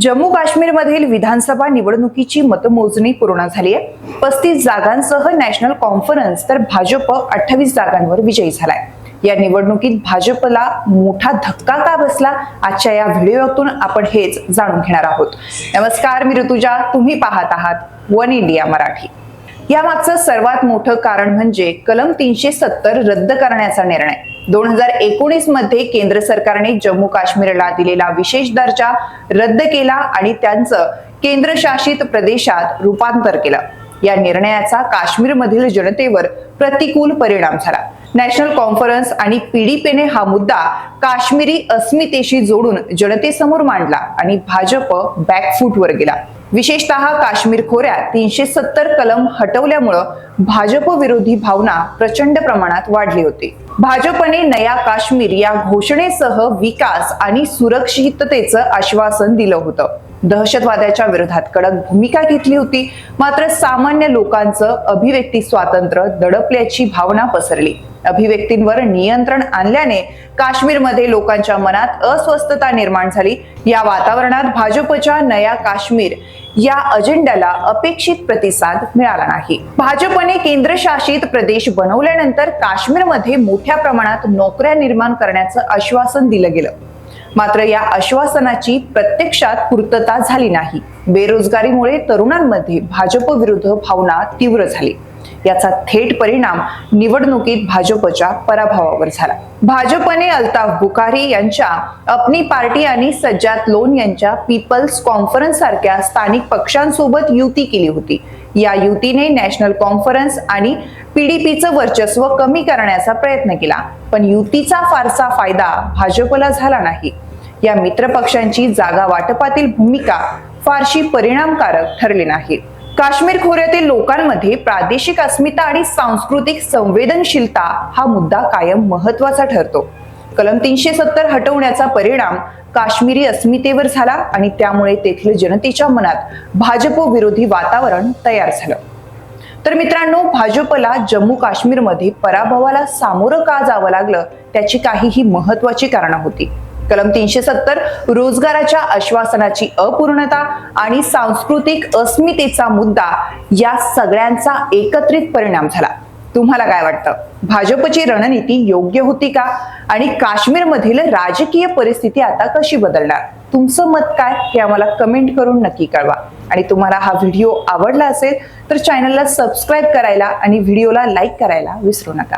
जम्मू काश्मीरमधील विधानसभा निवडणुकीची मतमोजणी पूर्ण झाली आहे. पस्तीस जागांसह नॅशनल कॉन्फरन्स तर भाजप अठ्ठावीस जागांवर विजयी झालाय. या निवडणुकीत भाजपला मोठा धक्का का बसला? आजच्या या व्हिडिओतून आपण हेच जाणून घेणार आहोत. नमस्कार मी ऋतुजा. तुम्ही पाहत आहात वन इंडिया मराठी. यामागचं सर्वात मोठं कारण म्हणजे कलम तीनशे सत्तर रद्द करण्याचा निर्णय. दोन हजार एकोणीसमध्ये केंद्र सरकारने जम्मू काश्मीरला दिलेला विशेष दर्जा रद्द केला आणि त्यांचं केंद्रशासित प्रदेशात रूपांतर केलं. या निर्णयाचा काश्मीरमधील जनतेवर प्रतिकूल परिणाम झाला. नॅशनल कॉन्फरन्स आणि पीडीपीने हा मुद्दा काश्मीरी अस्मितेशी जोडून जनतेसमोर मांडला आणि भाजप बॅकफूटवर गेला. विशेषतः काश्मीर खोऱ्यात तीनशे सत्तर कलम हटवल्यामुळं भाजप विरोधी भावना प्रचंड प्रमाणात वाढली होती. भाजपने नया काश्मीर या घोषणेसह विकास आणि सुरक्षिततेचं आश्वासन दिलं होतं. दहशतवादाच्या विरोधात कडक भूमिका घेतली होती. मात्र सामान्य लोकांचं अभिव्यक्ती स्वातंत्र्य दडपल्याची भावना पसरली. अभिव्यक्तींवर नियंत्रण आणल्याने काश्मीरमध्ये लोकांच्या मनात अस्वस्थता निर्माण झाली. या वातावरणात भाजपच्या नया काश्मीर या अजेंड्याला अपेक्षित प्रतिसाद मिळाला नाही. भाजपने केंद्रशासित प्रदेश बनवल्यानंतर काश्मीरमध्ये मोठ्या प्रमाणात नोकऱ्या निर्माण करण्याचं आश्वासन दिलं गेलं. मात्र या आश्वासनाची प्रत्यक्षात पूर्तता झाली नाही. बेरोजगारीमुळे तरुणांमध्ये भाजप विरुद्ध भावना तीव्र झाली. याचा थेट परिणाम निवडणुकीत भाजपच्या पराभवावर झाला. भाजपने अल्ताफ बुखारी यांच्या अपनी पार्टी आणि सज्जाद लोन यांच्या पीपल्स कॉन्फरन्स सारख्या स्थानिक पक्षांसोबत युती केली होती. या युतीने नॅशनल कॉन्फरन्स आणि पीडीपीचं वर्चस्व कमी करण्याचा प्रयत्न केला. पण युतीचा फारसा फायदा भाजपला झाला नाही. या मित्रपक्षांची जागा वाटपातील भूमिका फारशी परिणामकारक ठरली नाही. काश्मीर खोऱ्यातील लोकांमध्ये प्रादेशिक अस्मिता आणि सांस्कृतिक संवेदनशीलता हा मुद्दा कायम महत्त्वाचा ठरतो. कलम तीनशे सत्तर हटवण्याचा परिणाम काश्मीरी अस्मितेवर झाला आणि त्यामुळे तेथील जनतेच्या मनात भाजप विरोधी वातावरण तयार झालं. तर मित्रांनो भाजपला जम्मू काश्मीरमध्ये पराभवाला सामोरं का जावं लागलं त्याची काही ही महत्वाची कारणं होती. कलम तीनशे सत्तर रोजगाराच्या आश्वासनाची अपूर्णता आणि सांस्कृतिक अस्मितेचा मुद्दा या सगळ्यांचा एकत्रित परिणाम झाला. तुम्हाला काय वाटतं? भाजपची रणनीती योग्य होती का? आणि काश्मीरमधील राजकीय परिस्थिती आता कशी बदलणार? तुमचं मत काय? हे आम्हाला कमेंट करून नक्की कळवा. आणि तुम्हाला हा व्हिडिओ आवडला असेल तर चॅनलला सबस्क्राईब करायला आणि व्हिडिओला लाईक करायला विसरू नका.